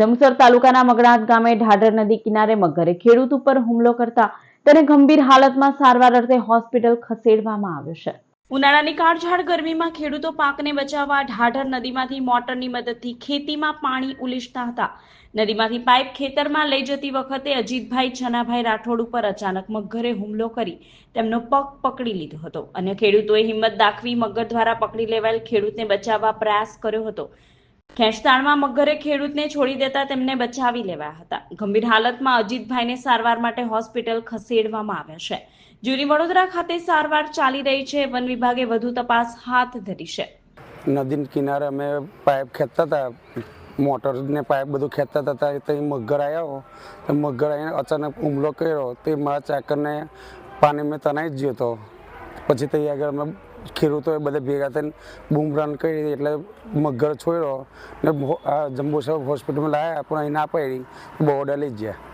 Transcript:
જંબુસર તાલુકાના મગડાત ગામે ઢાઢર નદી કિનારે મગરે ખેડૂત ઉપર હુમલો કરતા તેને ગંભીર હાલતમાં સારવાર અર્થે હોસ્પિટલ ખસેડવામાં આવ્યો છે. ઉનાળાની કાળઝાળ ગરમીમાં ખેડૂતો પાકને બચાવવા ઢાઢર નદીમાંથી મોટરની મદદથી ખેતીમાં પાણી ઉલીશતા હતા. નદીમાંથી પાઇપ ખેતરમાં લઈ જતી વખતે અજીતભાઈ, છનાભાઈ રાઠોડ ઉપર અચાનક મગરે હુમલો કરી તેમનો પગ પકડી લીધો હતો. અને ખેડૂતોએ હિંમત દાખવી મગર દ્વારા પકડી લેવાયેલ ખેડૂતને બચાવવા પ્રયાસ કર્યો હતો. ખેંચતાણમાં મગરે ખેડૂતને છોડી દેતા તેમને બચાવી લેવાયા હતા. ગંભીર હાલતમાં અજીતભાઈને સારવાર માટે હોસ્પિટલ ખસેડવામાં આવ્યા છે. જૂની વડોદરા ખાતે સારવાર ચાલી રહી છે. વન વિભાગે વધુ તપાસ હાથ ધરી છે. નદી કિનારે અમે પાઇપ ખેંચતા હતા. મોટરને પાઇપ બધું ખેંચતા હતા. ત્યાં મગર આવ્યો તો મગર આવીને અચાનક હુમલો કર્યો. તે મારા ચાકરને પાણી મેં તણાઈ જ ગયો હતો. પછી ત્યાં આગળ અમે ખેડૂતોએ બધા ભેગા થઈને બૂમ રન કરી એટલે મગર છોડ્યો ને જંબુસર હોસ્પિટલમાં લાવ્યા પણ અહીં ના પડી બોર્ડર લઈ ગયા.